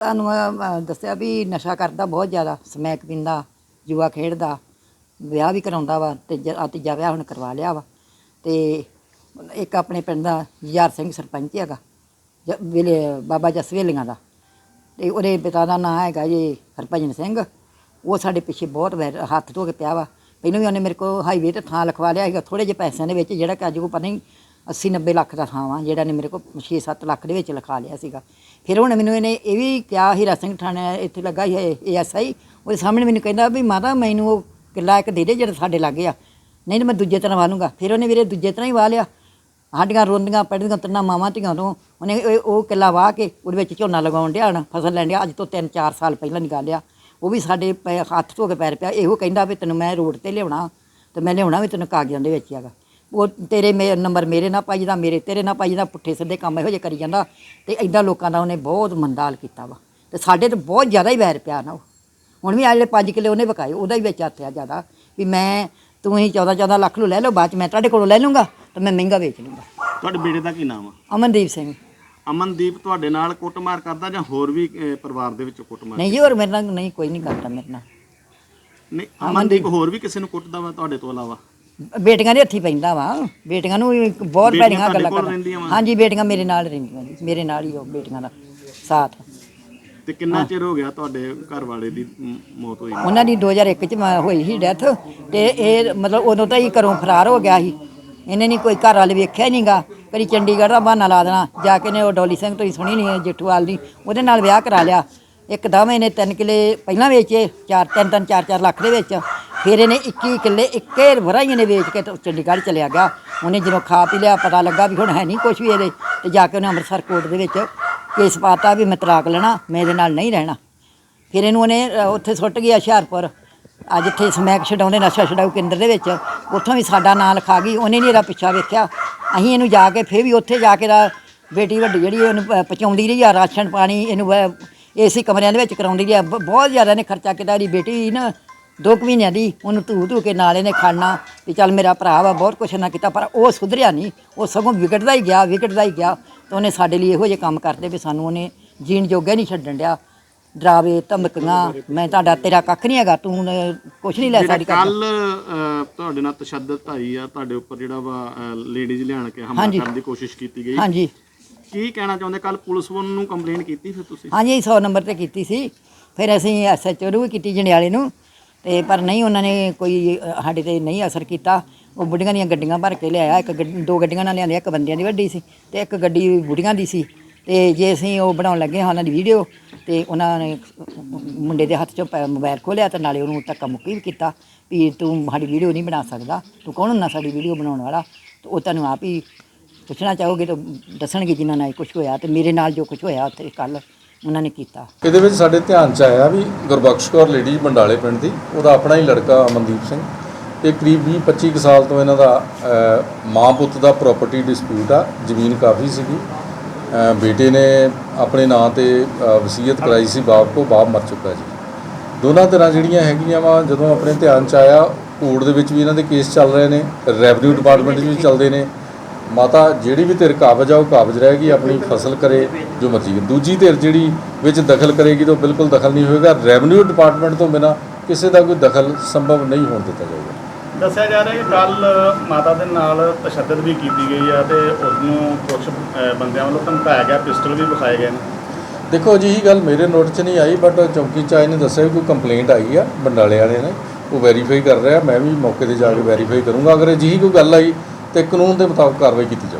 ਤੁਹਾਨੂੰ ਅਹ, ਦੱਸਿਆ ਵੀ ਨਸ਼ਾ ਕਰਦਾ ਬਹੁਤ ਜ਼ਿਆਦਾ ਸਮੈਕ ਪੀਂਦਾ ਜੂਆ ਖੇਡਦਾ ਵਿਆਹ ਵੀ ਕਰਾਉਂਦਾ ਵਾ ਤੇ ਜ- ਤੀਜਾ ਵਿਆਹ ਹੁਣ ਕਰਵਾ ਲਿਆ ਵਾ। ਤੇ ਇੱਕ ਆਪਣੇ ਪਿੰਡ ਦਾ ਯਾਰ ਸਿੰਘ ਸਰਪੰਚ ਹੈਗਾ ਜ- ਵੇਲੇ ਬਾਬਾ ਜਸਵੇਲੀਆਂ ਦਾ। ਤੇ ਉਹਦੇ ਪਿਤਾ ਦਾ ਨਾਂ ਹੈਗਾ ਜੀ ਹਰਭਜਨ ਸਿੰਘ। ਉਹ ਸਾਡੇ ਪਿੱਛੇ ਬਹੁਤ ਵੈਰ ਹੱਥ ਧੋ ਕੇ ਪਿਆ ਵਾ। ਪਹਿਲਾਂ ਵੀ ਉਹਨੇ ਮੇਰੇ ਕੋਲ ਹਾਈਵੇ ਤੇ ਥਾਂ ਲਿਖਵਾ ਲਿਆ ਹੈਗਾ ਥੋੜੇ ਜਿਹੇ ਪੈਸਿਆਂ ਦੇ ਵਿੱਚ ਜਿਹੜਾ ਕਿ ਅੱਜ ਉਹ ਪਤਾ ਨਹੀਂ 80 90 ਲੱਖ ਦਾ ਥਾਂ ਵਾ, ਜਿਹੜਾ ਨੇ ਮੇਰੇ ਕੋਲ 6 7 ਲੱਖ ਦੇ ਵਿੱਚ ਲਿਖਾ ਲਿਆ ਸੀਗਾ। ਫਿਰ ਹੁਣ ਮੈਨੂੰ ਇਹਨੇ ਇਹ ਵੀ ਕਿਹਾ, ਹੀਰਾ ਸਿੰਘ ਥਾਣੇ ਇੱਥੇ ਲੱਗਾ ਸੀ ਏਐਸਆਈ ਉਹਦੇ ਸਾਹਮਣੇ ਮੈਨੂੰ ਕਹਿੰਦਾ ਵੀ ਮਾਤਾ ਮੈਨੂੰ ਉਹ ਕਿੱਲਾ ਇੱਕ ਦੇ ਦੇ ਜਿਹੜਾ ਸਾਡੇ ਲਾਗੇ ਆ। ਨਹੀਂ ਤਾਂ ਮੈਂ ਦੂਜੇ ਤਰ੍ਹਾਂ ਵਾਲੂੰਗਾ ਫਿਰ ਉਹਨੇ ਵੀਰੇ ਦੂਜੇ ਤਰ੍ਹਾਂ ਹੀ ਵਾਹ ਲਿਆ। ਸਾਡੀਆਂ ਰੋਂਦੀਆਂ ਪੜਦੀਆਂ ਤਿੰਨਾਂ ਮਾਵਾਂ, ਧੀਆਂ ਤੋਂ ਉਹਨੇ ਇਹ- ਉਹ ਕਿੱਲਾ ਵਾਹ ਕੇ ਉਹਦੇ ਵਿੱਚ ਝੋਨਾ ਲਗਾਉਣ ਡਿਆ ਹਣ, ਫਸਲ ਲੈਣ ਡਿਆ। ਅੱਜ ਤੋਂ 3-4 ਸਾਲ ਪਹਿਲਾਂ ਨਿਕਾਲਿਆ ਉਹ ਵੀ ਸਾਡੇ ਪੈ- ਹੱਥ ਧੋ ਕੇ ਪੈਰ ਪਿਆ। ਇਹੋ ਕਹਿੰਦਾ ਵੀ ਤੈਨੂੰ ਮੈਂ ਰੋਡ ਤੇ ਲਿਆਉਣਾ, ਤੇ ਮੈਂ ਲਿਆਉਣਾ ਵੀ ਤੈਨੂੰ ਕਾਗਜ਼ਾਂ ਦੇ ਵਿੱਚ ਹੈਗਾ। ਉਹ ਤੇਰੇ ਮੇ ਨੰਬਰ ਮੇਰੇ ਨਾਲ ਪਾਈ ਜਾਂਦਾ ਮੇਰੇ ਤੇਰੇ ਨਾਲ ਪਾਈ ਜਾਂਦਾ ਪੁੱਠੇ ਸਿੱਧੇ ਕੰਮ ਇਹੋ ਜਿਹੇ ਕਰੀ ਜਾਂਦਾ ਤੇ ਐਦਾਂ ਲੋਕਾਂ ਦਾ ਉਹਨੇ ਬਹੁਤ ਮੰਦਾਲ ਕੀਤਾ ਵਾ ਤੇ ਸਾਡੇ ਤੇ ਬਹੁਤ ਜ਼ਿਆਦਾ ਹੀ ਵੈਰ ਪਿਆ ਨਾ ਉਹ। ਹੁਣ ਵੀ ਆ ਜਿਹੜੇ 5 ਕਿੱਲੇ ਉਹਨੇ ਵਿਕਾਏ ਉਹਦਾ ਹੀ ਵਿੱਚ ਹੱਥ ਆ ਜ਼ਿਆਦਾ ਵੀ ਮੈਂ ਤੂੰ ਹੀ 14 14 ਲੱਖ ਨੂੰ ਲੈ ਲਓ ਬਾਅਦ ਚ ਮੈਂ ਤੁਹਾਡੇ ਕੋਲੋਂ ਲੈ ਲੂੰਗਾ ਤੇ ਮੈਂ ਮਹਿੰਗਾ ਵੇਚ ਲੂੰਗਾ ਤੁਹਾਡੇ ਬੇਟੇ ਦਾ ਕੀ ਨਾਮ ਆ? ਅਮਨਦੀਪ ਸਿੰਘ। ਅਮਨਦੀਪ ਤੁਹਾਡੇ ਨਾਲ ਕੁੱਟਮਾਰ ਕਰਦਾ ਜਾਂ ਹੋਰ ਵੀ ਅਹ, ਪਰਿਵਾਰ ਦੇ ਵਿੱਚੋਂ ਕੁੱਟਮਾਰ ਨਹੀਂ ਜੀ ਹੋਰ ਮੇਰੇ ਨਾਲ ਨਹੀਂ ਕੋਈ ਨਹੀਂ ਕਰਦਾ ਮੇਰੇ ਨਾਲ। ਨਹੀਂ ਅਮਨਦੀਪ ਹੋਰ ਵੀ ਕਿਸੇ ਨੂੰ ਕੁੱਟਦਾ ਵਾ ਤੁਹਾਡੇ ਤੋਂ ਇਲਾਵਾ? ਬੇਟੀਆਂ ਦੇ ਹੱਥੀ ਪੈਂਦਾ ਵਾ। ਬੇਟੀਆਂ ਨੂੰ ਵੀ ਬਹੁਤ ਭੈੜੀਆਂ ਗੱਲਾਂ ਕਰਦਾ? ਹਾਂਜੀ ਬੇਟੀਆਂ ਮੇਰੇ ਨਾਲ ਰਹਿੰਦੀਆਂ ਜੀ ਮੇਰੇ ਨਾਲ ਹੀ ਉਹ ਬੇਟੀਆਂ ਦਾ ਸਾਥ। ਤੇ ਕਿੰਨਾ ਚਿਰ ਹੋ ਗਿਆ ਤੁਹਾਡੇ ਘਰ ਵਾਲੇ ਦੀ ਮੌਤ ਹੋਈ? ਉਹਨਾਂ ਦੀ 2001 ਚ ਹੋਈ ਸੀ ਡੈਥ। ਤੇ ਇਹ ਮਤਲਬ ਉਦੋਂ ਤਾਂ ਹੀ ਘਰੋਂ ਫਰਾਰ ਹੋ ਗਿਆ ਸੀ। ਇਹਨੇ ਨਹੀਂ ਕੋਈ ਘਰ ਵਾਲੇ ਵੇਖਿਆ ਨਹੀਂਗਾ ਕਦੀ ਚੰਡੀਗੜ੍ਹ ਦਾ ਬਹਾਨਾ ਲਾ ਦੇਣਾ। ਜਾ ਕੇ ਨੇ ਉਹ ਡੋਲੀ ਸਿੰਘ ਤੋਂ ਹੀ ਸੁਣੀ ਨਹੀਂ ਜੇਠੂਵਾਲ ਦੀ। ਉਹਦੇ ਨਾਲ ਵਿਆਹ ਕਰਾ ਲਿਆ। ਇੱਕਦਮ ਇਹਨੇ ਤਿੰਨ ਕਿੱਲੇ ਪਹਿਲਾਂ ਵੇਚੇ ਚਾਰ ਤਿੰਨ ਤਿੰਨ ਚਾਰ ਚਾਰ ਲੱਖ ਦੇ ਵਿੱਚ। ਫਿਰ ਇਹਨੇ 21 ਕਿੱਲੇ ਇੱਕੇ ਵਰਾਈ ਨੇ ਵੇਚ ਕੇ ਚੰਡੀਗੜ੍ਹ ਚਲਿਆ ਗਿਆ। ਉਹਨੇ ਜਦੋਂ ਖਾ ਪੀ ਲਿਆ, ਪਤਾ ਲੱਗਾ ਵੀ ਹੁਣ ਹੈ ਨਹੀਂ ਕੁਝ ਵੀ ਇਹਦੇ। ਤੇ ਜਾ ਕੇ ਉਹਨੇ ਅੰਮ੍ਰਿਤਸਰ ਕੋਰਟ ਦੇ ਵਿੱਚ ਕੇਸ ਪਾਤਾ ਵੀ ਮੈਂ ਤਲਾਕ ਲੈਣਾ, ਮੈਂ ਇਹਦੇ ਨਾਲ ਨਹੀਂ ਰਹਿਣਾ। ਫਿਰ ਇਹਨੂੰ ਉਹਨੇ ਉੱਥੇ ਸੁੱਟ ਗਿਆ ਹੁਸ਼ਿਆਰਪੁਰ। ਅੱਜ ਇੱਥੇ ਸਮੈਕ ਛਡਾਉਂਦੇ, ਨਸ਼ਾ ਛਡਾਊ ਕੇਂਦਰ ਦੇ ਵਿੱਚ। ਉੱਥੋਂ ਵੀ ਸਾਡਾ ਨਾਂ ਲਿਖਾ ਗਈ, ਉਹਨੇ ਨਹੀਂ ਇਹਦਾ ਪਿੱਛਾ ਵੇਖਿਆ। ਅਸੀਂ ਇਹਨੂੰ ਜਾ ਕੇ ਫਿਰ ਵੀ ਉੱਥੇ ਜਾ ਕੇ ਦਾ ਬੇਟੀ ਵੱਡੀ ਜਿਹੜੀ ਉਹਨੂੰ ਪਹੁੰਚਾਉਂਦੀ ਰਹੀ ਆ, ਰਾਸ਼ਨ ਪਾਣੀ ਇਹਨੂੰ ਏਸੀ ਕਮਰਿਆਂ ਦੇ ਵਿੱਚ ਕਰਾਉਂਦੀ ਰਹੀ ਆ। ਬਹੁਤ ਜ਼ਿਆਦਾ ਨੇ ਖਰਚਾ ਕੀਤਾ, ਇਹਦੀ ਬੇਟੀ ਨਾ ਦੋ ਕੁ ਮਹੀਨਿਆਂ ਦੀ ਉਹਨੂੰ ਧੂ ਧੂ ਕੇ ਨਾਲ ਇਹਨੇ ਖਾਣਾ ਵੀ ਚੱਲ ਮੇਰਾ ਭਰਾ ਵਾ ਬਹੁਤ ਕੁਛ ਨਾ ਕੀਤਾ ਪਰ ਉਹ ਸੁਧਰਿਆ ਨਹੀਂ। ਉਹ ਸਗੋਂ ਵਿਗੜਦਾ ਹੀ ਗਿਆ ਵਿਗੜਦਾ ਹੀ ਗਿਆ। ਤੇ ਉਹਨੇ ਸਾਡੇ ਲਈ ਇਹੋ ਜਿਹੇ ਕੰਮ ਕਰਦੇ ਵੀ ਸਾਨੂੰ ਉਹਨੇ ਜੀਣ ਜੋਗਾ ਨਹੀਂ ਛੱਡਣ ਡਿਆ। ਡਰਾਵੇ ਧਮਕੀਆਂ ਮੈਂ ਤੁਹਾਡਾ ਤੇਰਾ ਕੱਖ ਨਹੀਂ ਹੈਗਾ ਤੂੰ ਕੁਛ ਨਹੀਂ ਲੈ ਕਰ ਕੱਲ ਤੁਹਾਡੇ ਨਾਲ ਤਸ਼ੱਦਦ ਆਈ ਆ ਤੁਹਾਡੇ ਉੱਪਰ ਜਿਹੜਾ ਵਾ ਲੇਡੀਜ਼ ਲਿਆਣ ਕੇ ਹਮਲਾ। ਕਰਨ ਦੀ ਕੋਸ਼ਿਸ਼ ਕੀਤੀ ਗਈ। ਹਾਂਜੀ। ਕੀ ਕਹਿਣਾ ਚਾਹੁੰਦੇ? ਕੱਲ ਪੁਲਿਸ ਵੱਲ ਨੂੰ ਕੰਪਲੇਂਟ ਕੀਤੀ ਫਿਰ ਤੁਸੀਂ? ਹਾਂਜੀ 100 ਨੰਬਰ ਤੇ ਕੀਤੀ ਸੀ। ਫਿਰ ਅਸੀਂ ਐਸਐਚਓ ਨੂੰ ਵੀ ਕੀਤੀ ਜੰਡਿਆਲੇ ਨੂੰ। ਤੇ ਪਰ ਨਹੀਂ ਉਹਨਾਂ ਨੇ ਕੋਈ ਸਾਡੇ ਤੇ ਨਹੀਂ ਅਸਰ ਕੀਤਾ। ਉਹ ਬੁੱਢੀਆਂ ਦੀਆਂ ਗੱਡੀਆਂ ਭਰ ਕੇ ਲਿਆਇਆ। ਇੱਕ ਗੱਡੀ- ਦੋ ਗੱਡੀਆਂ ਨਾਲ ਲਿਆਂਦੀਆਂ, ਇੱਕ ਬੰਦਿਆਂ ਦੀ ਵੱਡੀ ਸੀ ਤੇ ਇੱਕ ਗੱਡੀ ਬੁੱਢੀਆਂ ਦੀ ਸੀ। ਤੇ ਜੇ ਅਸੀਂ ਉਹ ਬਣਾਉਣ ਲੱਗੇ ਹਾਂ ਉਹਨਾਂ ਦੀ ਵੀਡੀਓ, ਤੇ ਉਹਨਾਂ ਨੇ ਮੁੰਡੇ ਦੇ ਹੱਥ 'ਚੋਂ ਪ- ਮੋਬਾਈਲ ਖੋਲਿਆ ਤੇ ਨਾਲੇ ਉਹਨੂੰ ਧੱਕਾ ਮੁੱਕੀ ਵੀ ਕੀਤਾ ਵੀ ਤੂੰ ਸਾਡੀ ਵੀਡੀਓ ਨਹੀਂ ਬਣਾ ਸਕਦਾ। ਤੂੰ ਕੌਣ ਹੁੰਦਾ ਸਾਡੀ ਵੀਡੀਓ ਬਣਾਉਣ ਵਾਲਾ? ਤੇ ਉਹ ਤੁਹਾਨੂੰ ਆਪ ਹੀ ਪੁੱਛਣਾ ਚਾਹੋਗੇ ਤਾਂ ਦੱਸਣਗੇ ਜਿਨ੍ਹਾਂ ਨਾਲ ਕੁਝ ਹੋਇਆ ਤੇ ਮੇਰੇ ਨਾਲ ਜੋ ਕੁਝ ਹੋਇਆ ਉੱਥੇ ਕੱਲ ਉਹਨਾਂ ਨੇ ਕੀਤਾ। ਇਹਦੇ ਵਿੱਚ ਸਾਡੇ ਧਿਆਨ ਚ ਆਇਆ ਵੀ ਗੁਰਬਖਸ਼ ਕੌਰ ਲੇਡੀ ਬੰਡਾਲੇ ਪਿੰਡ ਦੀ ਉਹਦਾ ਆਪਣਾ ਹੀ ਲੜਕਾ ਅਮਨਦੀਪ ਸਿੰਘ। ਇਹ ਕਰੀਬ 20 25 ਕੁ ਸਾਲ ਤੋਂ ਇਹਨਾਂ ਦਾ ਅਹ, ਮਾਂ ਪੁੱਤ ਦਾ ਪ੍ਰਾਪਰਟੀ ਡਿਸਪਿਊਟ ਆ ਜ਼ਮੀਨ ਕਾਫੀ ਸੀਗੀ। ਅਹ, ਬੇਟੇ ਨੇ ਆਪਣੇ ਨਾਂ ਤੇ ਅਹ, ਵਸੀਅਤ ਕਰਾਈ ਸੀ ਬਾਪ ਕੋ ਬਾਪ ਮਰ ਚੁੱਕਾ ਜੀ। ਦੋਨਾਂ ਤਰ੍ਹਾਂ ਜਿਹੜੀਆਂ ਹੈਗੀਆਂ ਵਾ ਜਦੋਂ ਆਪਣੇ ਧਿਆਨ ਚ ਆਇਆ ਕੋਰਟ ਦੇ ਵਿੱਚ ਵੀ ਇਹਨਾਂ ਦੇ ਕੇਸ ਚੱਲ ਰਹੇ ਨੇ ਰੈਵਨਿਊ ਡਿਪਾਰਟਮੈਂਟ 'ਚ ਵੀ ਚੱਲਦੇ ਨੇ। ਮਾਤਾ ਜਿਹੜੀ ਵੀ ਧਿਰ ਕਾਬਜ ਆ ਉਹ ਕਾਬਜ ਰਹੇਗੀ ਆਪਣੀ ਫਸਲ ਕਰੇ ਜੋ ਮਰਜ਼ੀ। ਦੂਜੀ ਧਿਰ ਜਿਹੜੀ ਵਿੱਚ ਦਖਲ ਕਰੇਗੀ ਤਾਂ ਉਹ ਬਿਲਕੁਲ ਦਖਲ ਨਹੀਂ ਹੋਏਗਾ। ਰੈਵਨਿਊ ਡਿਪਾਰਟਮੈਂਟ ਤੋਂ ਬਿਨਾ ਕਿਸੇ ਦਾ ਕੋਈ ਦਖਲ ਸੰਭਵ ਨਹੀਂ ਹੋਣ ਦਿੱਤਾ ਜਾਏਗਾ। ਦੱਸਿਆ ਜਾ ਰਿਹਾ ਕਿ ਕੱਲ ਮਾਤਾ ਦੇ ਨਾਲ ਤਸ਼ੱਦਦ ਵੀ ਕੀਤੀ ਗਈ ਆ ਤੇ ਉਸ ਨੂੰ ਕੁਝ ਬੰਦਿਆਂ ਵੱਲੋਂ ਧਮਕਾਇਆ ਗਿਆ ਪਿਸਟਲ ਵੀ ਵਿਖਾਏ ਗਏ ਨੇ। ਦੇਖੋ ਜੀ ਇਹ ਗੱਲ ਮੇਰੇ ਨੋਟ 'ਚ ਨਹੀਂ ਆਈ ਬਟ ਚੌਂਕੀ ਚਾਈ ਨੇ ਦੱਸਿਆ ਕੋਈ ਕੰਪਲੇਂਟ ਆਈ ਆ ਬੰਡਾਲੇ ਵਾਲੇ ਨੇ। ਉਹ ਵੈਰੀਫਾਈ ਕਰ ਰਿਹਾ ਮੈਂ ਵੀ ਮੌਕੇ ਤੇ ਜਾ ਕੇ ਵੈਰੀਫਾਈ ਕਰੂੰਗਾ। ਅਗਰ ਅਜਿਹੀ ਕੋਈ ਗੱਲ ਆਈ ਤੇ ਕਾਨੂੰਨ ਦੇ ਮੁਤਾਬਕ ਕਾਰਵਾਈ ਕੀਤੀ ਜਾਊਗੀ